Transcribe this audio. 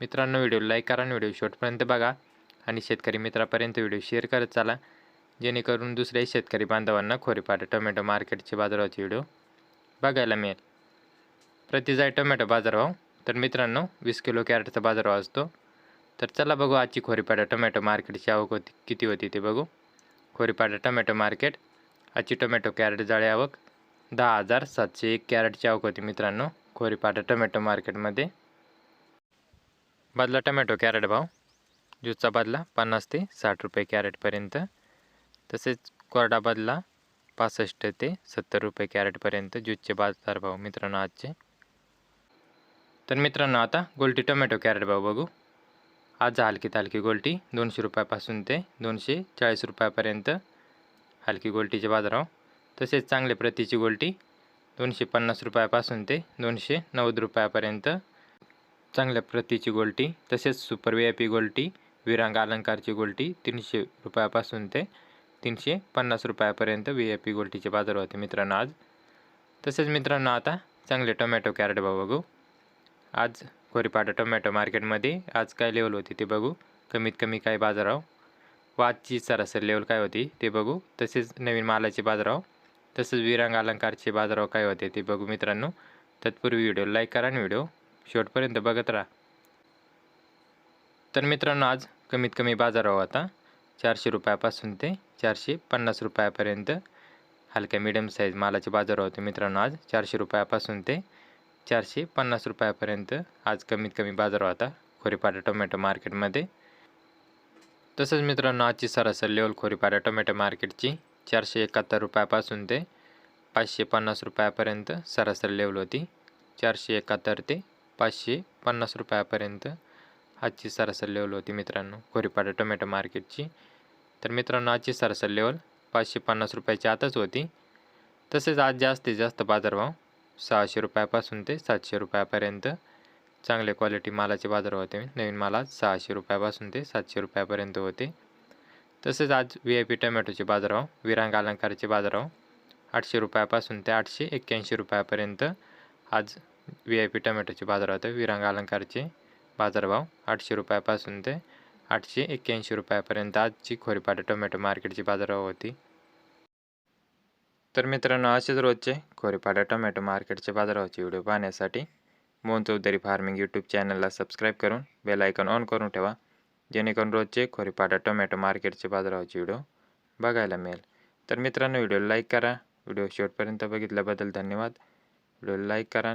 मित्रांनो video like करा आणि व्हिडिओ शेवटपर्यंत बघा. आणि शेतकरी मित्रापर्यंत व्हिडिओ शेअर करत चाला जेणेकरून दुसऱ्याही शेतकरी बांधवांना खोरीपाट टोमॅटो मार्केटचे बाजारभावाचे व्हिडिओ बघायला मिळेल. प्रतिजाय टोमॅटो बाजारभाव तर मित्रांनो वीस किलो कॅरेटचा बाजारभाव असतो. तर चला बघू आजची खोरीपाटा टोमॅटो मार्केटची आवक होती किती होती ते बघू. खोरीपाटा टोमॅटो मार्केट आजची टोमॅटो कॅरेट जाळी आवक दहा हजार सातशे एक कॅरेटची आवक होती मित्रांनो खोरीपाटा टोमॅटो मार्केटमध्ये. बदला टोमॅटो कॅरेट भाव. ज्यूसचा बदला पन्नास ते साठ रुपये कॅरेटपर्यंत. तसेच कोरडा बदला पासष्ट ते सत्तर रुपये कॅरेटपर्यंत. ज्यूसचे बाजारभाव मित्रांनो आजचे. तर मित्रांनो आता गोल्टी टोमॅटो कॅरेट भाव बघू. आज हलकी तालकी गोल्टी दोनशे रुपयापासून ते दोनशे चाळीस रुपयापर्यंत हलकी गोल्टीचे बाजारभाव तसेच चांगले प्रतीची गोल्टी दोनशे पन्नास रुपयापासून ते दोनशे नव्वद रुपयापर्यंत. चांगल्या प्रतीची गोल्टी तसेच सुपर व्ही आय पी गोल्टी विरांग अलंकारची गोल्टी तीनशे रुपयापासून ते तीनशे पन्नास रुपयापर्यंत व्ही आय पी गोल्टीचे बाजार होते मित्रांनो आज. तसेच मित्रांनो आता चांगले टोमॅटो कॅरेट भाव बघू. आज खोरीपाटा टोमॅटो मार्केटमध्ये आज काय लेवल होती ते बघू. कमीत कमी काय बाजाराव व आजची सरासरी लेवल काय होती ते बघू. तसेच नवीन मालाचे बाजाराव तसेच विरांग अलंकारचे बाजाराव काय होते ते बघू मित्रांनो. तत्पूर्वी व्हिडिओ लाईक करा आणि व्हिडिओ शेवटपर्यंत बघत राहा. तर मित्रांनो आज कमीत कमी बाजारभाव आता चारशे रुपयापासून ते चारशे पन्नास रुपयापर्यंत. हलक्या मिडियम साईज मालाचे बाजार होते मित्रांनो आज. चारशे रुपयापासून ते चारशे पन्नास रुपयापर्यंत आज कमीत कमी बाजार होता खोरीपाटा टोमॅटो मार्केटमध्ये. तसंच मित्रांनो आजची सरासरी लेवल खोरीपाटा टोमॅटो मार्केटची चारशे एकाहत्तर रुपयापासून ते पाचशे पन्नास रुपयापर्यंत सरासरी लेवल होती. चारशे एकाहत्तर ते पाचशे पन्नास रुपयापर्यंत आजची सरासरी लेवल होती मित्रांनो. खोरीपाडा टोमॅटो मार्केटची तर मित्रांनो आजची सरासरी लेवल पाचशे पन्नास रुपयाची आताच होती. तसेच आज जास्तीत जास्त बाजारभाव सहाशे रुपयापासून ते सातशे रुपयापर्यंत चांगल्या क्वालिटी मालाचे बाजार होते. नवीन मालात सहाशे रुपयापासून ते सातशे रुपयापर्यंत होते. तसेच आज व्ही आय पी टोमॅटोचे बाजारभाव विरांग अलंकारचे बाजारभाव आठशे रुपयापासून ते आठशे एक्क्याऐंशी रुपयापर्यंत आज व्ही आय पी टोमॅटोचे बाजार होते. विरांग अलंकारचे बाजारभाव आठशे रुपयापासून ते आठशे एक्क्याऐंशी रुपयापर्यंत. आजची खोरीपाटा टोमॅटो मार्केटची बाजारभाव होती. तर मित्रांनो असेच रोजचे खोरीपाटा टोमॅटो मार्केटचे बाजारभावाचे व्हिडिओ पाहण्यासाठी मोहन चौधरी फार्मिंग यूट्यूब चॅनलला सबस्क्राईब करून बेल आयकॉन ऑन करून ठेवा. जेणेकरून रोजचे खोरीपाटा टोमॅटो मार्केटचे बाजारभावाचे व्हिडिओ बघायला मिळेल. तर मित्रांनो व्हिडिओ लाईक करा. व्हिडिओ शेवटपर्यंत बघितल्याबद्दल धन्यवाद. व्हिडिओ लाईक करा.